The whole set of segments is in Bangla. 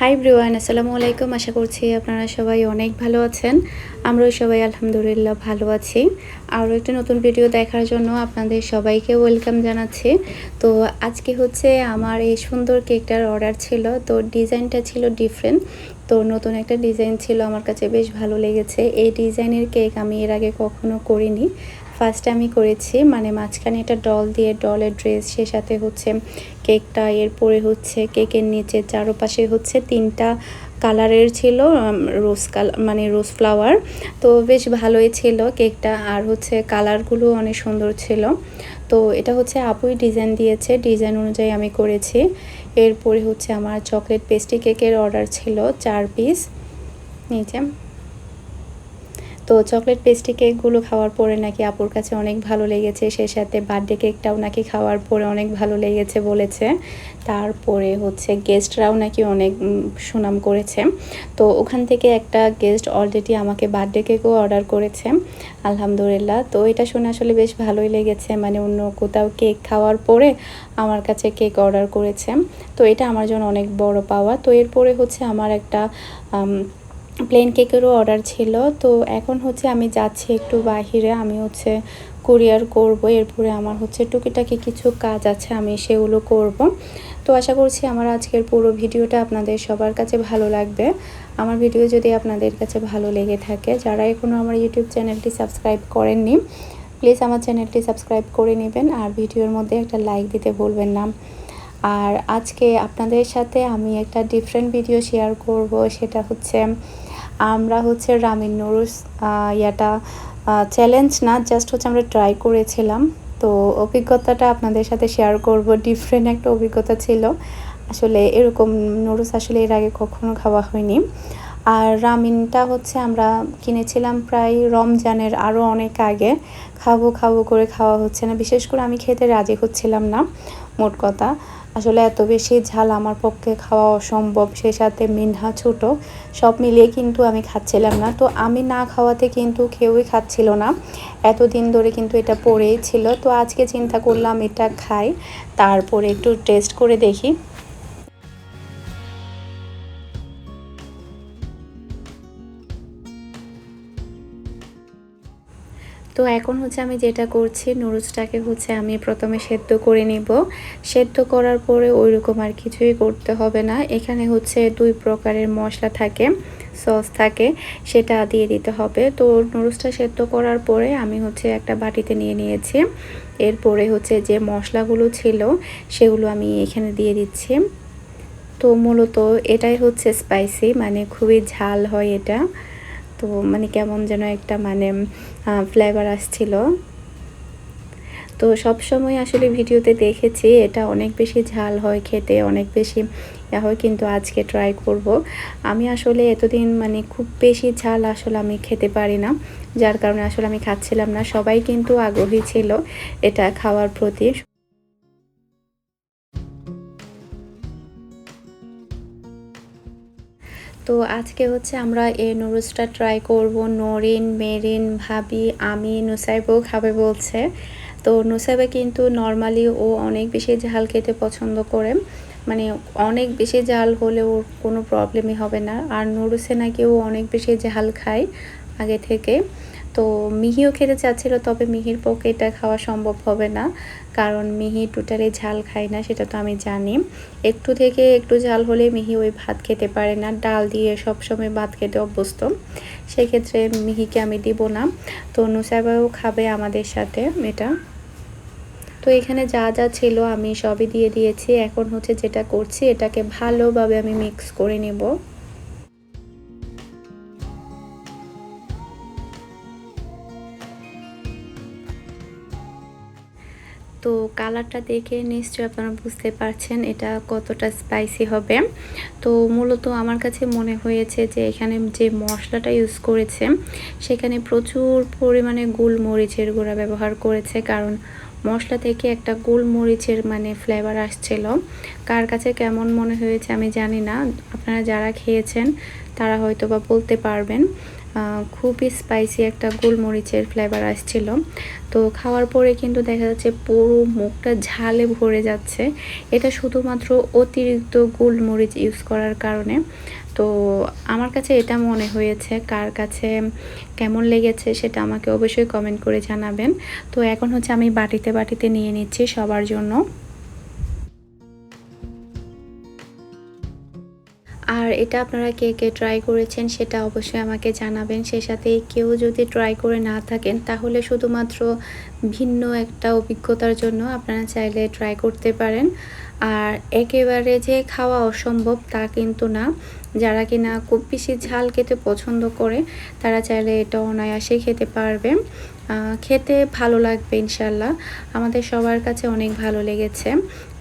হাই ব্রিওয়ান আসসালামু আলাইকুম। আশা করছি আপনারা সবাই অনেক ভালো আছেন। আমরাও সবাই আলহামদুলিল্লাহ ভালো আছি। আরও একটা নতুন ভিডিও দেখার জন্য আপনাদের সবাইকে ওয়েলকাম জানাচ্ছি। তো আজকে হচ্ছে আমার এই সুন্দর কেকটার অর্ডার ছিল। তো ডিজাইনটা ছিল ডিফারেন্ট তো নতুন একটা ডিজাইন ছিল। আমার কাছে বেশ ভালো লেগেছে। এই ডিজাইনের কেক আমি এর আগে কখনো করিনি। ফার্স্টে আমি করেছি মানে মাঝখানে একটা ডল দিয়ে ডলের ড্রেস সে সাথে হচ্ছে কেকটা এরপরে হচ্ছে কেকের নিচে চারপাশে হচ্ছে তিনটা কালারের ছিল রোজ কালার মানে রোজ ফ্লাওয়ার তো বেশ ভালোই ছিল কেকটা আর হচ্ছে কালারগুলো অনেক সুন্দর ছিল। তো এটা হচ্ছে আপুই ডিজাইন দিয়েছে ডিজাইন অনুযায়ী আমি করেছি। এরপরে হচ্ছে আমার চকলেট পেস্ট্রি কেকের অর্ডার ছিল, চার পিস নিচে। তো চকলেট পেস্ট্রি কেকগুলো খাওয়ার পরে নাকি আপুর কাছে অনেক ভালো লেগেছে, সে সাথে বার্থডে কেকটাও নাকি খাওয়ার পরে অনেক ভালো লেগেছে বলেছে। তারপরে হচ্ছে গেস্টরাও নাকি অনেক সুনাম করেছে। তো ওখান থেকে একটা গেস্ট অলরেডি আমাকে বার্থডে কেকও অর্ডার করেছে, আলহামদুলিল্লাহ। তো এটা শুনে আসলে বেশ ভালোই লেগেছে মানে অন্য কোথাও কেক খাওয়ার পরে আমার কাছে কেক অর্ডার করেছে। তো এটা আমার জন্য অনেক বড় পাওয়া। তো এরপরে হচ্ছে আমার একটা প্লেন কেকেরও অর্ডার ছিল। তো এখন হচ্ছে আমি যাচ্ছি একটু বাহিরে। আমি হচ্ছে কুরিয়ার করব। এরপরে আমার হচ্ছে টুকিটাকি কিছু কাজ আছে, আমি সেগুলো করব। তো আশা করছি আমার আজকের পুরো ভিডিওটা আপনাদের সবার কাছে ভালো লাগবে। আমার ভিডিও যদি আপনাদের কাছে ভালো লেগে থাকে, যারা এখনও আমার ইউটিউব চ্যানেলটি সাবস্ক্রাইব করেননি প্লিজ আমার চ্যানেলটি সাবস্ক্রাইব করে নেবেন আর ভিডিওর মধ্যে একটা লাইক দিতে ভুলবেন না। আর আজকে আপনাদের সাথে আমি একটা ডিফারেন্ট ভিডিও শেয়ার করব। সেটা হচ্ছে আমরা হচ্ছে রামিন নুরুস ইয়াটা চ্যালেঞ্জ না জাস্ট হচ্ছে আমরা ট্রাই করেছিলাম। তো অভিজ্ঞতাটা আপনাদের সাথে শেয়ার করব। ডিফারেন্ট একটা অভিজ্ঞতা ছিল। আসলে এরকম নুরুস আসলে এর আগে কখনো খাওয়া হয়নি। আর রামিনটা হচ্ছে আমরা কিনেছিলাম প্রায় রমজানের আরও অনেক আগে। খাব খাব করে খাওয়া হচ্ছে না। বিশেষ করে আমি খেতে রাজি হচ্ছিলাম না, মোট কথা। আসলে এত বেশি ঝাল আমার পক্ষে খাওয়া অসম্ভব সেই সাথে মিনহা ছোট, সব মিলিয়ে কিন্তু আমি খাচ্ছিলাম না। তো আমি না খাওয়াতে কিন্তু কেউই খাচ্ছিল না। এতদিন ধরে কিন্তু এটা পড়েই ছিল। তো আজকে চিন্তা করলাম এটা খাই, তারপরে একটু টেস্ট করে দেখি। তো এখন হচ্ছে আমি যেটা করছি, নুডলসটাকে হচ্ছে আমি প্রথমে সেদ্ধ করে নিব। সেদ্ধ করার পরে ওই রকম আর কিছুই করতে হবে না। এখানে হচ্ছে দুই প্রকারের মশলা থাকে, সস থাকে, সেটা দিয়ে দিতে হবে। তো নুডলসটা সেদ্ধ করার পরে আমি হচ্ছে একটা বাটিতে নিয়ে নিয়েছি। এরপরে হচ্ছে যে মশলাগুলো ছিল, সেগুলো আমি এখানে দিয়ে দিচ্ছি। তো মূলত এটাই হচ্ছে স্পাইসি মানে খুবই ঝাল হয় এটা। তো মানে কেমন যেন একটা মানে ফ্লেভার আসছিল। তো সব সময় আসলে ভিডিওতে দেখেছি, এটা অনেক বেশি ঝাল হয় খেতে, অনেক বেশি ইয়া হয়, কিন্তু আজকে ট্রাই করব। আমি আসলে এতদিন মানে খুব বেশি ঝাল আসলে আমি খেতে পারি না। যার কারণে আসলে আমি খাচ্ছিলাম না। সবাই কিন্তু আগ্রহী ছিল এটা খাওয়ার প্রতি। তো আজকে হচ্ছে আমরা এই নুডলসটা ট্রাই করব। নরিন, মেরিন, ভাবি, আমি, নুসাইবও খাবে বলছে। তো নুসাইবে কিন্তু নর্মালি ও অনেক বেশি ঝাল খেতে পছন্দ করে। মানে অনেক বেশি ঝাল হলে ওর কোনো প্রবলেমই হবে না। আর নুডলসে নাকি ও অনেক বেশি ঝাল খায় আগে থেকে। তো মিহিও খেতে চাচ্ছিল, তবে মিহির পক্ষে এটা খাওয়া সম্ভব হবে না। কারণ মিহি টোটালি ঝাল খায় না, সেটা তো আমি জানি। একটু থেকে একটু ঝাল হলে মিহি ওই ভাত খেতে পারে না। ডাল দিয়ে সব সময় ভাত খেতে অভ্যস্ত। সেক্ষেত্রে মিহিকে আমি দিব না। তো নুসাইবাও খাবে আমাদের সাথে এটা। তো এখানে যা যা ছিল আমি সবই দিয়ে দিয়েছি। এখন হচ্ছে যেটা করছি, এটাকে ভালোভাবে আমি মিক্স করে নেব। তো কালারটা দেখে নিশ্চয়ই আপনারা বুঝতে পারছেন এটা কতটা স্পাইসি হবে। তো মূলত আমার কাছে মনে হয়েছে যে এখানে যে মশলাটা ইউজ করেছে, সেখানে প্রচুর পরিমাণে গোলমরিচের গুঁড়া ব্যবহার করেছে, কারণ মশলা থেকে একটা গোলমরিচের মানে ফ্লেভার আসছিল। কার কাছে কেমন মনে হয়েছে আমি জানি না, আপনারা যারা খেয়েছেন তারা হয়তো বা বলতে পারবেন। খুবই স্পাইসি একটা গোলমরিচের ফ্লেভার আসছিল। তো খাওয়ার পরে কিন্তু দেখা যাচ্ছে পুরো মুখটা ঝালে ভরে যাচ্ছে। এটা শুধুমাত্র অতিরিক্ত গোলমরিচ ইউজ করার কারণে। তো আমার কাছে এটা মনে হয়েছে, কার কাছে কেমন লেগেছে সেটা আমাকে অবশ্যই কমেন্ট করে জানাবেন। তো এখন হচ্ছে আমি বাটিতে বাটিতে নিয়ে নিচ্ছি সবার জন্য। আর এটা আপনারা কে কে ট্রাই করেছেন সেটা অবশ্যই আমাকে জানাবেন। সেই সাথে কেউ যদি ট্রাই করে না থাকেন, তাহলে শুধুমাত্র ভিন্ন একটা অভিজ্ঞতার জন্য আপনারা চাইলে ট্রাই করতে পারেন। আর একেবারে যে খাওয়া অসম্ভব তা কিন্তু না। যারা কিনা খুব বেশি ঝাল খেতে পছন্দ করে, তারা চাইলে এটা অনায়াসেই খেতে পারবে। খেতে ভালো লাগবে ইনশাল্লাহ আমাদের সবার কাছে অনেক ভালো লেগেছে।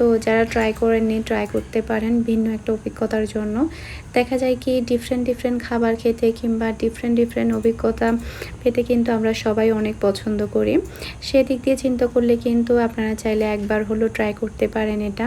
তো যারা ট্রাই করেননি ট্রাই করতে পারেন ভিন্ন একটা অভিজ্ঞতার জন্য। দেখা যায় কি ডিফারেন্ট ডিফারেন্ট খাবার খেতে কিংবা ডিফারেন্ট ডিফারেন্ট অভিজ্ঞতা পেতে কিন্তু আমরা সবাই অনেক পছন্দ করি। সেদিক দিয়ে চিন্তা করলে কিন্তু আপনারা চাইলে একবার হলো ট্রাই করতে পারেন এটা।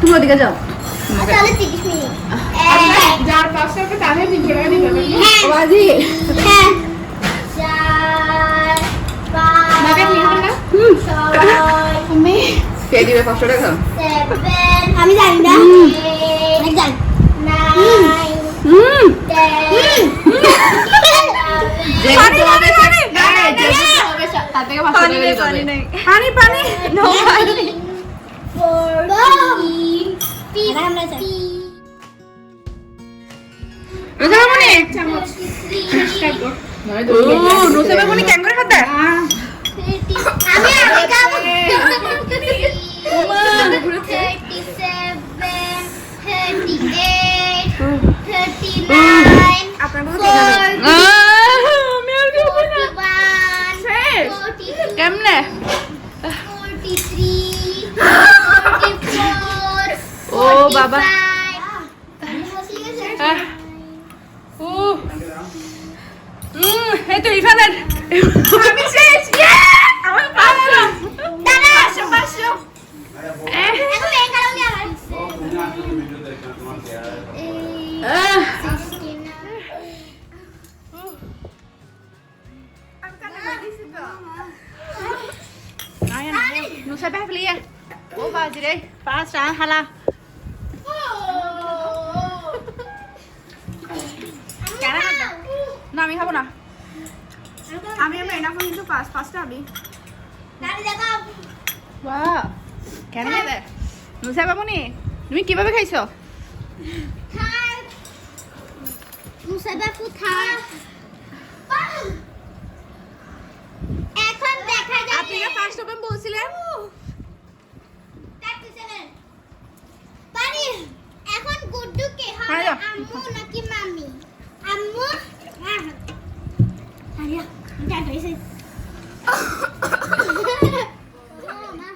তুমি ওদিকে যাও। মিনিট যার পাঁচশো তাহলে তিনশো টাকা দিতে হবে হ্যাঁ। হ্যাঁ। কে দিবে পাঁচশো টাকা? আমি জানি না। টেন পানি পানি। দিতে হবে পানি পানি নুসাইবামনি ও নুসাইবামনি কেন করে খাতে আমি আগে খাব আপনার বাবা। এই তো ইরফানের আমি শেষ! আমার পাঁচশো পাঁচশো পাঁচশো এহ, আহ, Ayan, ayan. Nung sabi ha, Flia. Oh, baji deh. Pas, ah, hala. কেন খাবে? না আমি খাব না। আমি আমি এনা কিন্তু ফার্স্ট ফার্স্ট আমি। বাহ কেন বাবুনি তুমি কীভাবে খাইছো? এখন দেখা যাবে। আপনি ফার্স্ট ওপেন বলছিলেন? এখন গুড্ডুকে হবে? আরে। আম্মু নাকি মামি আম্মু হ্যাঁ আরে যা গেছে মা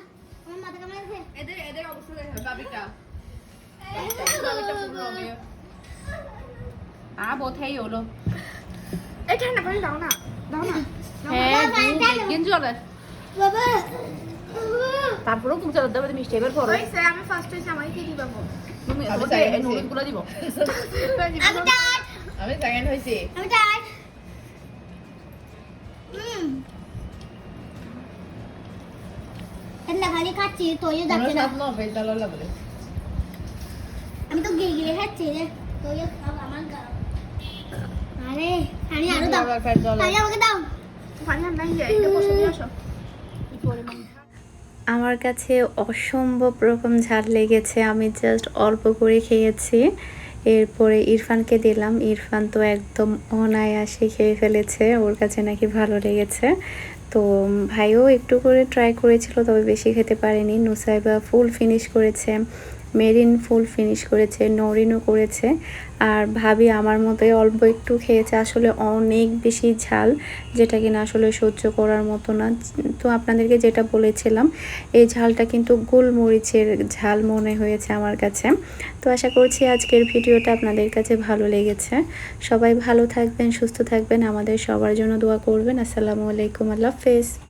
আমার মাথা কামড়াচ্ছে এদের এদের অবস্থা দেখো বাবিটা আ বহুত হেই হলো এটা না পানি দাও না দাও না। হ্যাঁ দুদিন চলে। তারপরেও তুমি চলে দেবে মিষ্টি এবার করো আমি ফার্স্ট হইছি আমাকে কি দিবা তুমি তোমাকে এই নুডলসগুলো দিব। আমি টাট আমি সেকেন্ড হয়েছি। আমি টাট হুম। এন্না খালি খাচ্ছি তোইও যাচ্ছে না। স্বপ্ন ফেলতালো লাগলে আমি তো গিলে গিলে খাচ্ছি রে। তোইও আমার গাও আরে। আমি আরও দাও। আবার ফের জল পানি আমাকে দাও। পানি আর নাই এটা বসে দিয়ে আসো। আমার কাছে অসম্ভব রকম ঝাল লেগেছে আমি জাস্ট অল্প করে খেয়েছি। এরপরে ইরফানকে দিলাম। ইরফান তো একদম অনায়াসে খেয়ে ফেলেছে ওর কাছে নাকি ভালো লেগেছে। তো ভাইও একটু করে ট্রাই করেছিল তবে বেশি খেতে পারেনি। নুসাইবা ফুল ফিনিশ করেছে। মেরিন ফুল ফিনিশ করেছে, নরিনও করেছে। আর ভাবি আমার মতোই অল্প একটু খেয়েছে, আসলে অনেক বেশি ঝাল, যেটা কিনা আসলে সহ্য করার মতো না। তো আপনাদেরকে যেটা বলেছিলাম, এই ঝালটা কিন্তু গোলমরিচের ঝাল মনে হয়েছে আমার কাছে। তো আশা করছি আজকের ভিডিওটা আপনাদের কাছে ভালো লেগেছে। সবাই ভালো থাকবেন, সুস্থ থাকবেন, আমাদের সবার জন্য দোয়া করবেন। আসসালামু আলাইকুম, আল্লাহ হাফেজ।